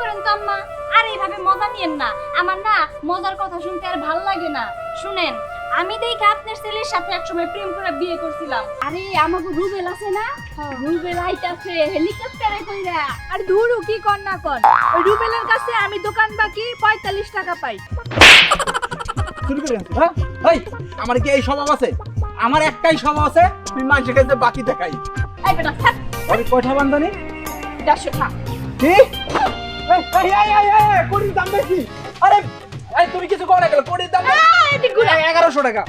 করেন তো আম্মা? আর এইভাবে মজা নিয়েন না। আমার না মজার কথা শুনতে আর ভালো লাগে না। শুনেন আমি দেখে আপনার ছেলের সাথে একসময় প্রেম করে বিয়ে করছিলাম। আরে আমাকে রুবেল আছে না? রুবেল আইতাছে হেলিকপ্টারে কইরা। আর ধুরু কি কর না কর। ওই রুবেলের কাছে আমি দোকান বাকি পঁয়তাল্লিশ টাকা পাই। শুরু করে হ্যাঁ ভাই আমার কি এই স্বভাব আছে? আমার একটাই স্বভাব আছে তুমি মানুষের কাছে বাকি দেখাই। এই বেটা আমি কয়টা বান্ধানি দেড়শো টাকা কি? কোটির দাম বেশি। আরে তুমি কিছু কো না গেল কোটির দাম এগারোশো টাকা।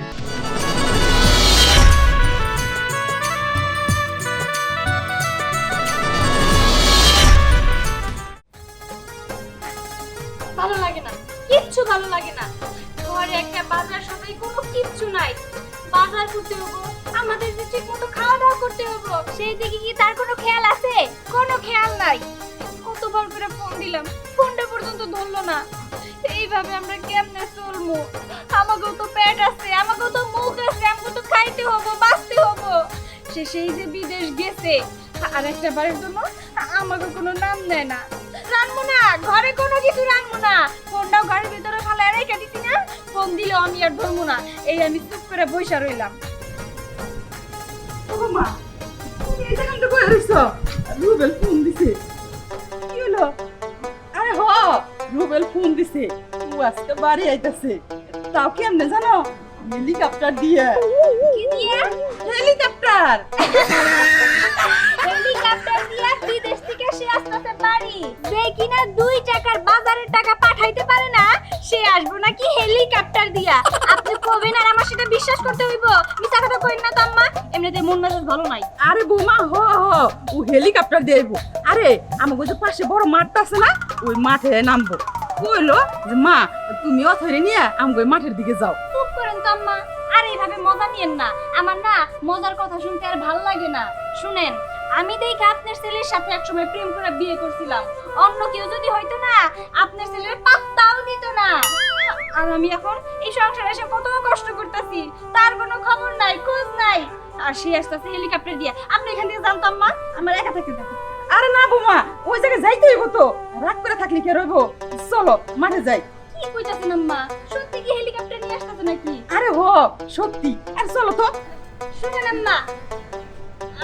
আমরা কেমনে চলবো আমাকেও তো পেট আছে আমাকেও তো মুখ আছে আমাকেও তো খাইতে হব, বাঁচতে হব। সে সেই যে বিদেশ গেছে, আর একটা বারের জন্য আমাকে কোনো নাম দেয় না। রানবো না, ঘরে কোনো কিছু রানবো না। ফোনটাও ঘরের ভিতরে ফালাই রেখে দিছি না, ফোন দিলে আমি আর ধরবো না। এই আমি চুপ করে বসে রইলাম। মা রুবেল ফোন দিছে। কি হলো? আরে হ, রুবেল ফোন দিছে। আজকে বাড়ি আইতাছে। তাও কেমনে জানো? হেলিকপ্টার দিয়ে। কি দিয়ে হেলিকপ্টার হেলিকপ্টার দিয়ে বিদেশ থেকে সে আসতেছে বাড়ি। যে কিনা দুই টাকার বাজারের টাকা পাঠাইতে পারে না সে আসব নাকি হেলিকপ্টার দিয়া। আপনি কবেন আর আমার সেটা বিশ্বাস করতে হইব? মিছা কথা কইন না তো আম্মা। এমনিতে মন মেজাজ ভালো নাই। আরে বৌমা হ হ। ও হেলিকপ্টার দিয়ে আরে আমার ওই যে পাশে বড় মাঠটা আছে না ওই মাঠে নামবো। কইলো যে, মা, তুমি অথরে নিয়ে আমাকে মাঠের দিকে যাও। চুপ করেন তো আম্মা। আর এইভাবে মজা নিয়েন না। আমার না মজার কথা শুনতে আর ভালো লাগে না। শুনেন, আমি দেখে আপনার ছেলের সাথে একসময় প্রেম করে বিয়ে করছিলাম। অন্য কেউ যদি হয়তো না, আপনার ছেলের পাত্তাও দিত না। আর আমি এখন এই সংসারে এসে কত কষ্ট করতেছি। তার কোনো খবর নাই, খোঁজ নাই। আর সে আসতেছে হেলিকপ্টার দিয়ে। আপনি এখান থেকে জানতাম মা আমার একা থাকতে দেখো আরে না বৌমা ওই জায়গায় যাইতে হইব তো। রাগ করে থাকলে কে রইব চলো মাঠে যাই। কি কইতাছেন আম্মা? সত্যি কি হেলিকপ্টার নিয়ে আসতেছে নাকি? আরে হো সত্যি। আর চলো তো। শুনেন আম্মা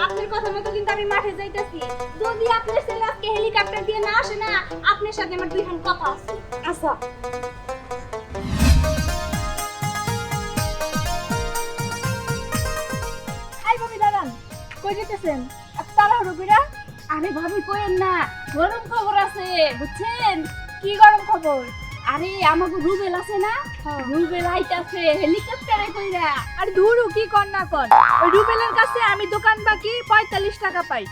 আপনার কথা মতো কিন্তু আমি মাঠে যাইতেছি। যদি আপনার ছেলে আজকে হেলিকপ্টার দিয়ে না আসে না আপনার সাথে আমার দুইখান কথা আছে। আচ্ছা। কই যেতেছেন তাড়াহুড়ো কইরা? আরে ভাবি কইেন না গরম খবর আছে বুঝছেন? কি গরম খবর? আরে আমাকে রুবেল আছে না? রুবেল আইতাছে হেলিকপ্টারে কইরা। আর ধুরু কি কর না কর। ওই রুবেলের কাছে আমি দোকান বাকি পঁয়তাল্লিশ টাকা পাই।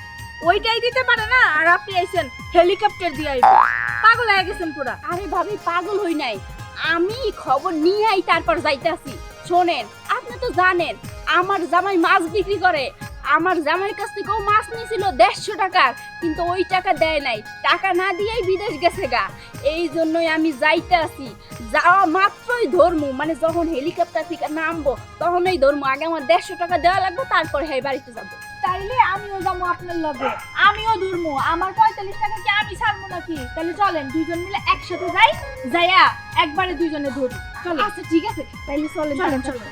ওইটাই দিতে পারে না আর আপনি আইছেন হেলিকপ্টার দিয়ে আইব পাগল হয়ে গেছেন পুরা। আরে ভাবি পাগল হই নাই। আমি খবর নিয়ে আই তারপর যাইতাছি। শোনেন আপনি তো জানেন আমার জামাই মাছ বিক্রি করে। আমার জামাইয়ের কাছ থেকেও মাছ নিয়েছিল দেড়শো টাকার কিন্তু ওই টাকা দেয় নাই। টাকা না দিয়েই বিদেশ গেছে গা। এই জন্যই আমি যাইতে আসি। যাওয়া মাত্রই ধরমু মানে যখন হেলিকপ্টার থেকে নামবো তখনই ধরমু। আগে আমার দেড়শো টাকা দেওয়া লাগবে তারপর হ্যাঁ বাড়িতে যাব। তাইলে আমিও যাব আপনার লগে। আমিও ধরমু। আমার পঁয়তাল্লিশ টাকা কি আমি ছাড়বো নাকি? তাহলে চলেন দুইজন মিলে একসাথে যাই যাইয়া একবারে দুইজনে ধরি। চলো। আচ্ছা ঠিক আছে। তাইলে চলেন চলেন চলেন।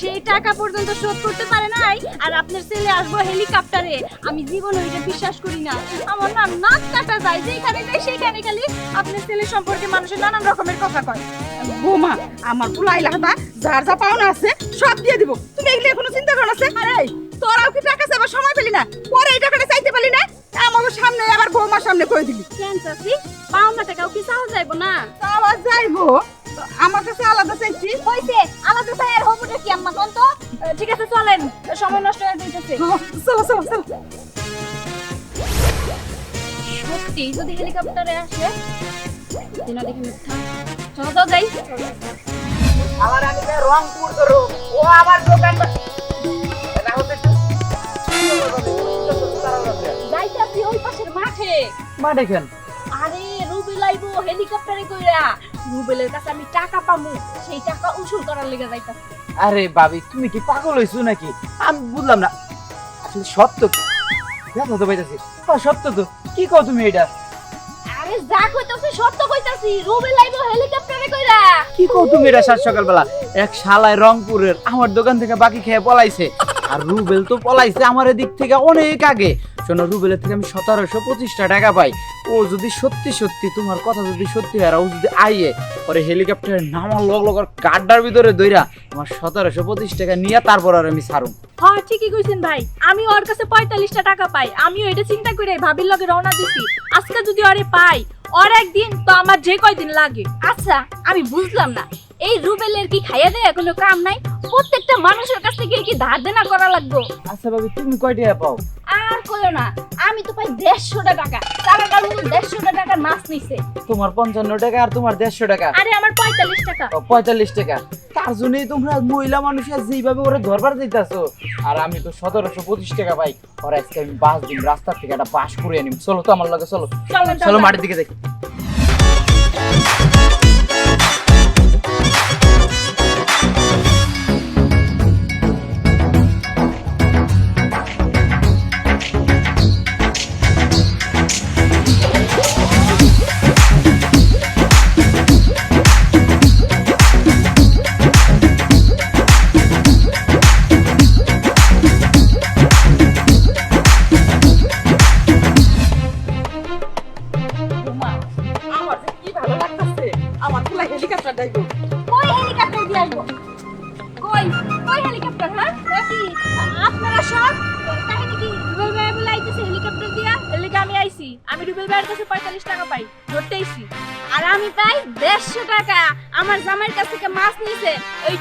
সেই টাকা পর্যন্ত শোধ করতে পারে নাই আর আপনার ছেলে আসব হেলিকপ্টারে। আমি জীবনে ওইটা বিশ্বাস করি না। আমার না নাক কাটা যায় যেখানে যাই সেখানে খালি আপনার ছেলে সম্পর্কে মানুষের নানান রকমের কথা কয়। বোমা আমার পুলাই যার যা পাওনা আছে সব দিয়ে দিব। তুমি এগুলো কোনো চিন্তা করো না আরে তোরাও কি টাকা চাইবার সময় পেলি না? পরে এই টাকাটা চাইতে পারলি না? আমার সামনে আবার বৌমার সামনে কই দিলি। কেন চাচি? পাওনা টাকাও কি চাওয়া যাইব না? তাও যাইবো। আমার কাছে আলাদা চাইছি। হইছে আলাদা চাই আর হবুটা কি আম্মা কোন তো? ঠিক আছে চলেন সময় নষ্ট হয়ে যাইতেছে। চলো চলো চলো। সত্যি যদি হেলিকপ্টারে আসে দিনা দেখি মিথ্যা চলো তো যাই। আমার আমি যে রংপুর করো ও আমার দোকান না হতে যাইতাছি ওই পাশের মাঠে। মা দেখেন আরে রুবেল আইবো হেলিকপ্টারে কইরা। রুবেলের কাছে আমি টাকা পামু সেই টাকা উসুল করার লেগে যাইতাছি। আরে ভাবি তুমি কি পাগল হইছো নাকি? আমি বুঝলাম না। আসলে সত্য কি? তো পাইতেছি হ্যাঁ সত্য তো। কি কও তুমি এটা? আরে যা কইতাছি সত্য কইতাছি রুবেল আইবো হেলিকপ্টারে কইরা। কি কও তুমি এটা সাত সকালবেলা? এক শালায় রংপুরের আমার দোকান থেকে বাকি খেয়ে পলাইছে। আর রুবেল তো পলাইছে আমার দিক থেকে অনেক আগে। শোনো রুবেলের থেকে আমি সতেরোশো পঁচিশটা টাকা পাই। ও যদি সত্যি সত্যি তোমার কথা যদি সত্যি হয় আর ও যদি আইয়ে, পরে হেলিকপ্টারে নামার লগ লগ আর গাড্ডার ভিতরে দইরা আমার সতেরোশো পঁচিশ টাকা নিয়ে তারপর আর আমি ছাড়ুম। হ্যাঁ ঠিকই কইছেন ভাই। আমি ওর কাছে পঁয়তাল্লিশটা টাকা পাই। আমিও এটা চিন্তা করে ভাবির লগে রওনা দিছি। আজকে যদি ওরে পাই ওর একদিন তো আমার যে কয়দিন লাগে। আচ্ছা আমি বুঝলাম না। এই রুবেলের কি খাইয়া দেয় কোনো কাম নাই? প্রত্যেকটা মানুষের কাছ থেকে কি ধার দেনা করা লাগবে? আচ্ছা বাবু তুমি কয় টাকা পাও? আর কইও না আমি তো পাই দেড়শোটা টাকা। চারাটার মতো দেড়শোটা টাকা মাছ নিছে। তোমার পঞ্চান্ন টাকা আর তোমার দেড়শো টাকা। আরে আমার পঁয়তাল্লিশ টাকা। ও, পঁয়তাল্লিশ টাকা। তার জন্যই তোমরা মহিলা মানুষের যেভাবে ওরা ধরবার দিতেছো আর আমি তো সতেরোশো পঁচিশ টাকা পাই ওরা আজকে আমি বাস দিন রাস্তার থেকে একটা বাস করে আনি চলো তো আমার লাগে চলো। চলো মাটির দিকে দেখি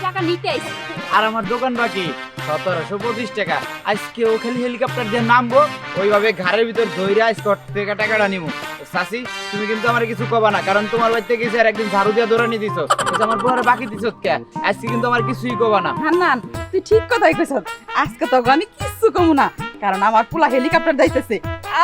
টাকা নিতে আইছি। আর আমার দোকান বাকি সতেরোশো পঁচিশ টাকা। আজকে ও খালি হেলিকপ্টার দিয়ে নামবো ওইভাবে ঘরের ভিতর আজকে থেকে টাকাটা নিবো সাসি তুমি কিন্তু আমার কিছু কবা না কারণ তোমার বাড়িতে গেছে আর একদিন ঝাড়ু দিয়ে দিছো কিন্তু আমার পরে বাকি দিছো কে? আজকে কিন্তু আমার কিছুই কবা না। হান্নান তুই ঠিক কথাই কইছ আজকে তো আমি কিচ্ছু কমু না কারণ আমার পোলা হেলিকপ্টার যাইতেছে।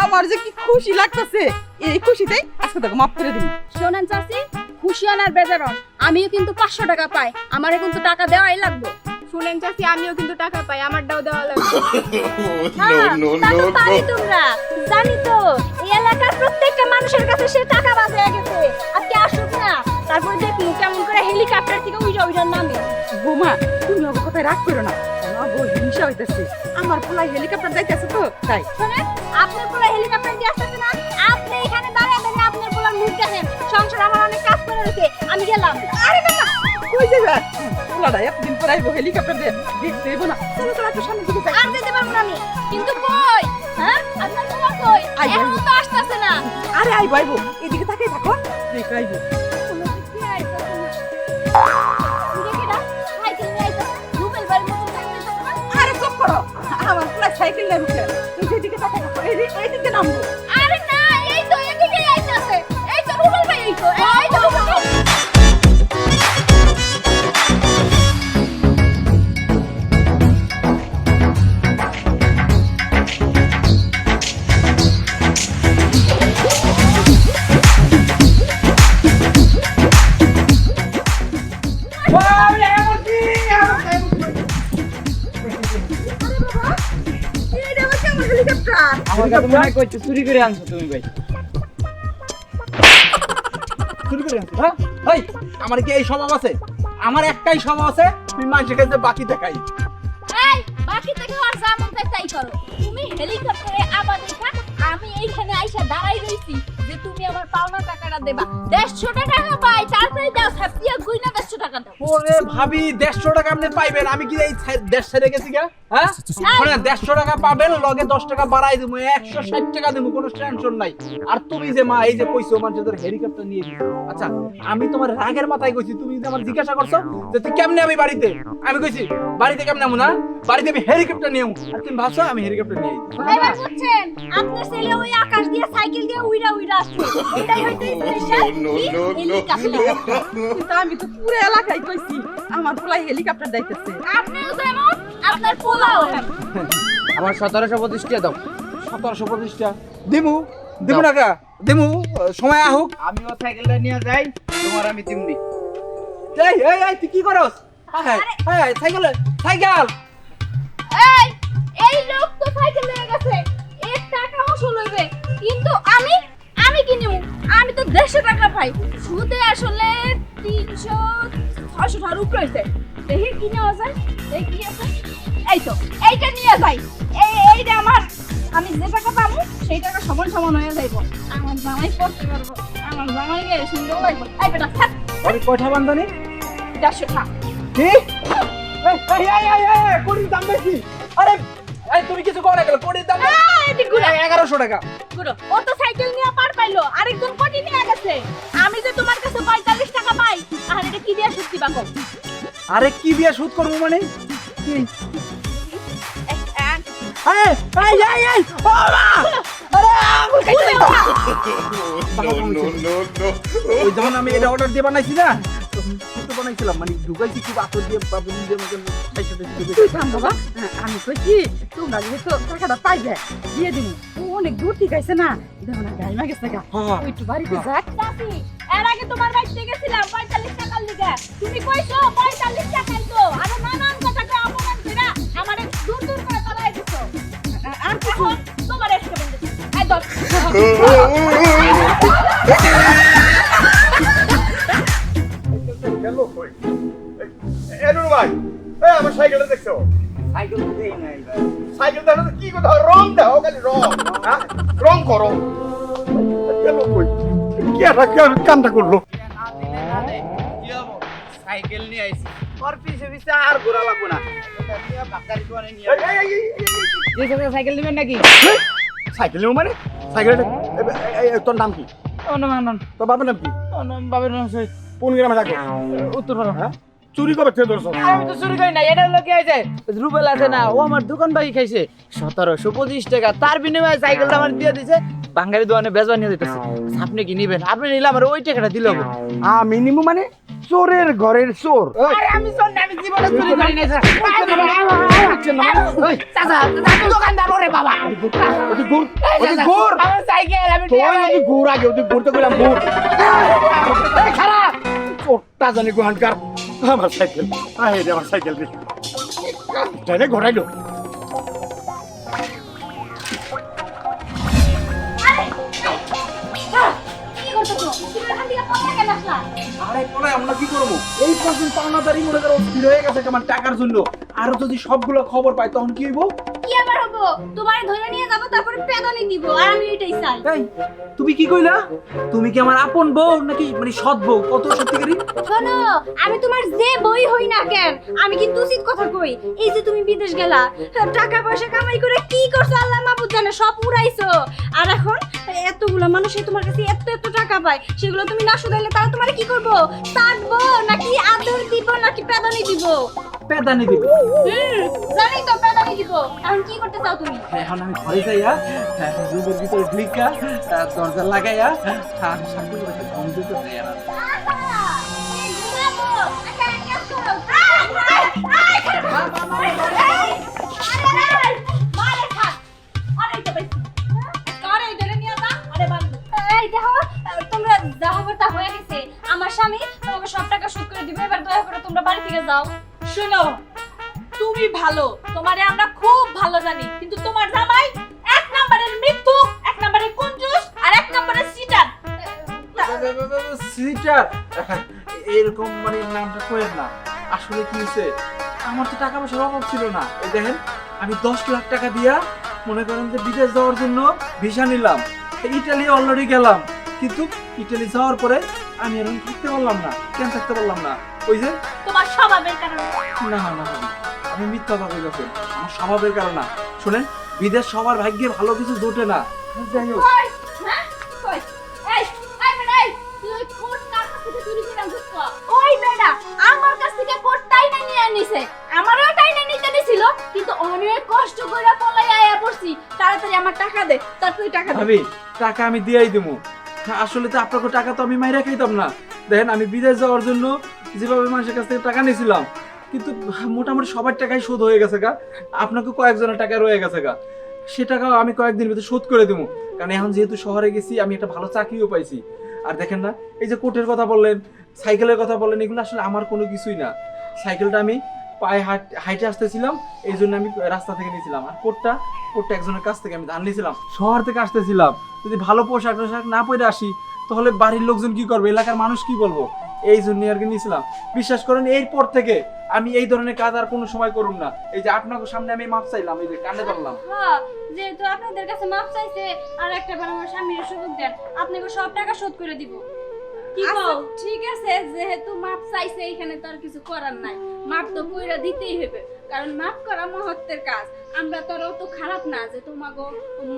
আমার যে কি খুশি লাগতেছে এই খুশিতেই আজকে তোকে মাফ করে দিন শোনেন চাচি খুশি আনার বেজারন আমিও কিন্তু পাঁচশো টাকা পাই। আমারে কিন্তু টাকা দেওয়াই লাগবে। শুনেন চাচি আমিও কিন্তু টাকা পাই আমারটাও দেওয়া লাগবে। হ্যাঁ, পারি তোমরা। জানি তো এই এলাকার প্রত্যেকটা মানুষের কাছে সে টাকা বাজে গেছে আজকে আসুক না তারপর দেখুন কেমন করে হেলিকপ্টার থেকে উইজা উইজা নামে। বৌমা তুমি আমার কথায় রাগ করো না। আমার হিংসা হইতেছে? আমার পোলা হেলিকপ্টার যাইতেছে তো তাই। শোনেন আপনার পোলা হেলিকপ্টার দিয়ে আসতেছে না? সংসার আমার অনেক কাজ করে রয়েছে আমি গেলাম। আরে না না। কই যাবে পোলাটা এতদিন পর আইবো হেলিকপ্টার দিয়ে দেখতে হইবো না। চলো চলো একটু সামনে দিকে যাই। আর যেতে পারব না আমি। কিন্তু কই? হ্যাঁ? আপনার পোলা কই। এখনও তো আসতেছে না। আরে আইবো আইবো। এদিকে তাকাই থাকো দেখো আইবো। দিকে আরে চুপ করো। আমার পোলা সাইকেল নিয়ে রুখে। তুই যেদিকে তাকাই থাকো এইদিকে নামবো। মনে হয়? আমার কি এই স্বভাব আছে? আমার একটাই স্বভাব আছে, তুমি মানুষের কাছে বাকি দেখাই। বাকি থেকে আর যা মন তুমি হেলিকপ্টারে আবার আমি এইখানে আইসা দাঁড়াই রইছি। তুমি আমার পাওনা টাকাটা দেবা। দেড়শো টাকা পাই তারপরে দাও গুইনা দেড়শো টাকা দাও। ওরে ভাবি দেড়শো টাকা আপনি পাইবেন আমি কি এই ছেড়ে গেছি গা হ্যাঁ? মানে দেড়শো টাকা পাবেন লগে দশ টাকা বাড়াই দেবো একশো ষাট টাকা দেবো কোনো টেনশন নাই। আর তুমি যে মা এই যে কইছো মানুষের তোর হেলিকপ্টার নিয়ে আচ্ছা আমি তোমার রাগের মাথায় কইছি তুমি যে আমার জিজ্ঞাসা করছ যে তুই কেমনে আমি বাড়িতে? আমি কইছি বাড়িতে কেমনে আমু না? বাড়িতে আমি হেলিকপ্টার নিয়ে আর তুমি ভাবছ আমি হেলিকপ্টার নিয়ে এবার বুঝছেন আপনার ছেলে ওই আকাশ দিয়ে সাইকেল দিয়ে উইরা উইরা এটাই হইতে স্পেশাল কিন্তু আমি তো পুরো এলাকায় কইছি আমার পোলাই হেলিকপ্টার যাইতেছে। আপনিও যেমন আপনার পোলাও। আমার সতেরোশো পঁচিশ দাও। সতেরোশো পঁচিশটা দিমু দিমু টাকা দিমু সময় আহুক। আমিও সাইকেলটা নিয়ে যাই তোমার আমি তেমনি এই এই এই তুই কি করস? হ্যাঁ হ্যাঁ সাইকেল সাইকেল। এই এই লোক তো সাইকেল নিয়ে গেছে। এর টাকা হইবে। কিন্তু আমি আমি কি নেব আমি তো দেড়শো টাকা পাই। সুদে আসলে তিনশো ছশো টাকার উপরে হয়েছে দেখি কি নেওয়া যায় দেখি কি আছে। এই তো এইটা নিয়ে যাই। এই এইটা আমার। আমি যে টাকা পাবো সেই টাকা সমান সমান হয়ে যাইব। আমার জামাই করতে পারব আমার জামাই গিয়ে সুন্দর লাগবে। এই বেটা থাক। আমি কয়টা বান্ধানি? দেড়শো টাকা কি? কোটির দাম বেশি। আরে তুমি কিছু করে গেল কোটির দাম এগারোশো টাকা। ও তো সাইকেল নিয়ে পার পাইলো আরেকজন কোটি নিয়ে গেছে? আমি যে তোমার কাছে পঁয়তাল্লিশ টাকা পাই আর এটা কি দিয়ে সত্যি বাকো আরে কি দিয়ে শুট করব মানে? কি? ও মা! আরে আঙুল কাইতে. ওই যখন আমি এটা অর্ডার দিয়ে বানাইছি না তখন বানাইছিলাম মানে ঢুকাইছি খুব আতর দিয়ে দিয়ে বাবা। হ্যাঁ, আমি কই কি তোমরা যেহেতু টাকাটা পাইবে দিয়ে দিন অনেক দূর ঠিক আছে না। দেখো না গাইমা গেছে গা। হ্যাঁ। একটু বাড়িতে যাক চাচি এর আগে তোমার বাড়িতে গেছিলাম পঁয়তাল্লিশ টাকার লিগে। তুমি কইছো পঁয়তাল্লিশ টাকা তো আরও নানান কথা কয়ে অপমান করে আমার দূর দূর করে চলাই দিছো। আর কিছু? তোমার এসে বন্ধু এই দর কামটা করল? সাইকেল নিয়ে আইছি। ওর পিছে পিছে আর ঘোরা লাগবো না। নিয়ে বাকারি করে নিয়ে এই, এই, এই, এই, এই, এই, সাইকেল দিবেন নাকি সাইকেল নেব মানে নাম কি? অনুমান তোর বাবার নাম কি? বাবার নাম সই কোন গ্রামে থাকে? উত্তর পাড়া। হ্যাঁ? চুরি কবে থেকে ধরছো। আমি তো চুরি করি না এটা লোকে আছে রুবেল আছে না ও আমার দোকান বাকি খাইছে। সতেরোশো পঁচিশ টাকা। তার বিনিময়ে সাইকেলটা আমার দিয়ে দিছে। বাঙালি দোকানে বেজবা নিয়ে দিতেছে আপনি কি নিবেন আপনি নিলে আমার ওই টাকাটা দিল আমি নিমু মানে চোরের ঘরের চোর আমি জীবনে চুরি করি আমার সাইকেল আমি তোর যদি আরে পরে আমরা কি করব? এই পর্যন্ত পাওনাদারি মনে করো স্থির হয়ে গেছে আমার টাকার জন্য। আরও যদি সবগুলো খবর পাই তখন কি হইব? কি আবার হব? তোমার ধরে নিয়ে যাব তারপরে পেদনি দিব আর আমি এটাই চাই। এই তুমি কি কইলা? তুমি কি আমার আপন বউ নাকি মানে সৎ বউ? কত সত্যিকারী শোনো আমি তোমার যে বই হই না কেন আমি কিন্তু উচিত কথা কই। এই যে তুমি বিদেশ গেলা টাকা পয়সা কামাই করে কি করছ আল্লাহ মাহবুব জানে সব উড়াইছো। আর এখন এতগুলো মানুষে তোমার কাছে এত এত টাকা পায় সেগুলো তুমি না শুধাইলে তারা তোমার কি করব? কাটবো নাকি আদর দিব নাকি পেদানি দিব? পেদানি দিব। হুম জানি তো পেদানি দিব। এখন কি করতে চাও তুমি? এখন আমি ঘরে যাইয়া রুমের ভিতরে ঢুকা দরজা লাগাইয়া আর সাথে করে ঘুম দিতে চাই স্বামী তোমাকে সব টাকা শোধ করে দিবে এবার দয়া করে তোমরা বাড়ি থেকে যাও। শোনো তুমি ভালো তোমারে আমরা খুব ভালো জানি কিন্তু তোমার জামাই এক নম্বরের মৃত্যু এক নম্বরের কঞ্জুস আর এক নম্বরের সিটার। সিটার? এরকম মানে নামটা না। আসলে কি হয়েছে আমার তো টাকা পয়সার অভাব ছিল না। এই দেখেন আমি দশ লাখ টাকা দিয়া মনে করেন যে বিদেশ যাওয়ার জন্য ভিসা নিলাম ইটালি অলরেডি গেলাম। কিন্তু ইটালি যাওয়ার পরে আমি আর থাকতে পারলাম না কেন থাকতে পারলাম না? ওই যে? তোমার স্বভাবের কারণে। না না না আমি মিথ্যা কথা কইতাছি আমার স্বভাবের কারণ না। শুনেন বিদেশ সবার ভাগ্যে ভালো কিছু জোটে না। যাই হোক। কই? কই? আমারও টাইনা নিতে কিন্তু অনেক কষ্ট করে পলাই আয়া পড়ছি। তাড়াতাড়ি আমার দে দে। টাকা আমি দিয়েই দেবো আসলে তো আপনাকে টাকা তো আমি মাইরা খাইতাম না। দেখেন, আমি বিদেশ যাওয়ার জন্য যেভাবে মানুষের কাছ থেকে টাকা নিয়েছিলাম কিন্তু মোটামুটি সবার টাকাই শোধ হয়ে গেছে গা। আপনাকে কয়েকজনের টাকা রয়ে গেছে গা। সে টাকাও আমি কয়েকদিন ভিতরে শোধ করে দেবো কারণ এখন যেহেতু শহরে গেছি, আমি একটা ভালো চাকরিও পাইছি। আর দেখেন না, এই যে কোটের কথা বললেন, সাইকেলের কথা বললেন, এগুলো আসলে আমার কোনো কিছুই না। সাইকেলটা আমি পায়ে হাইটে আসতেছিলাম, এই জন্য আমি রাস্তা থেকে নিয়েছিলাম। আর কোটটা কোটটা একজনের কাছ থেকে আমি ধান নিয়েছিলাম। শহর থেকে আসতেছিলাম। যদি ভালো পোশাক টোশাক না পরে আসি তাহলে বাড়ির লোকজন কি করবে? এলাকার মানুষ কি বলব? এই জন্য আর কি নিয়েছিলাম। বিশ্বাস করেন এরপর থেকে আমি এই ধরনের কাজ আর কোনো সময় করুম না। এই যে আপনাকে সামনে আমি মাপ চাইলাম এই যে কানে ধরলাম। হ্যাঁ যেহেতু আপনাদের কাছে মাপ চাইছে আর একটা বার আমার স্বামীর সুযোগ দেন আপনাকে সব টাকা শোধ করে দিব। কি আচ্ছা, কও? ঠিক আছে যেহেতু মাপ চাইছে এখানে তো আর কিছু করার নাই। মাপ তো কইরা দিতেই হবে। কারণ মাফ করা মহত্বের কাজ। আমরা তো আর অত খারাপ না যে তোমাগো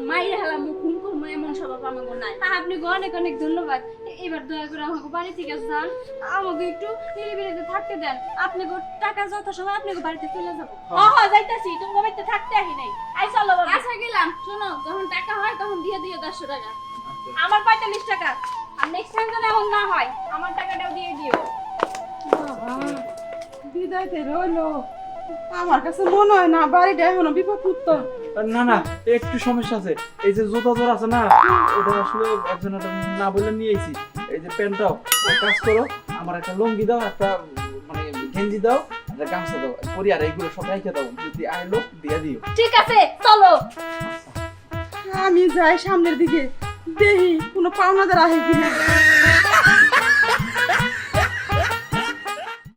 মাইরে হেলা মুখ হুম করব এমন স্বভাব আমাগো নাই। তা আপনাকে অনেক অনেক ধন্যবাদ। এবার দয়া করে আমাকে বাড়ি থেকে যান। আমাকে একটু নিরিবিলিতে থাকতে দেন। আপনাকে টাকা যত সময় আপনাকে বাড়িতে চলে যাব। হ হ যাইতাছি। তোমার বাড়িতে থাকতে আহি নাই। আই চলো বাবা। আচ্ছা গেলাম। শোনো যখন টাকা হয় তখন দিয়ে দিও দেড়শো টাকা। আমার পঁয়তাল্লিশ টাকা। আর নেক্সট টাইম যেন এমন না হয় আমার টাকাটাও দিয়ে দিও। বাবা বিদায়তে রইল। আমার কাছে মনে হয় না বাড়িটা এখনও বিপদ মুক্ত না না একটু সমস্যা আছে। এই যে জুতা জোর আছে না ওটা আসলে একজন না বলে নিয়ে এসেছি এই যে প্যান্টটাও এক কাজ করো আমার একটা লুঙ্গি দাও একটা মানে গেঞ্জি দাও একটা গামছা দাও পরি আর এইগুলো সব রেখে দাও যদি আইলো দিয়ে দিও। ঠিক আছে চলো। আমি যাই সামনের দিকে দেখি কোনো পাওনাদার আহে কিনা।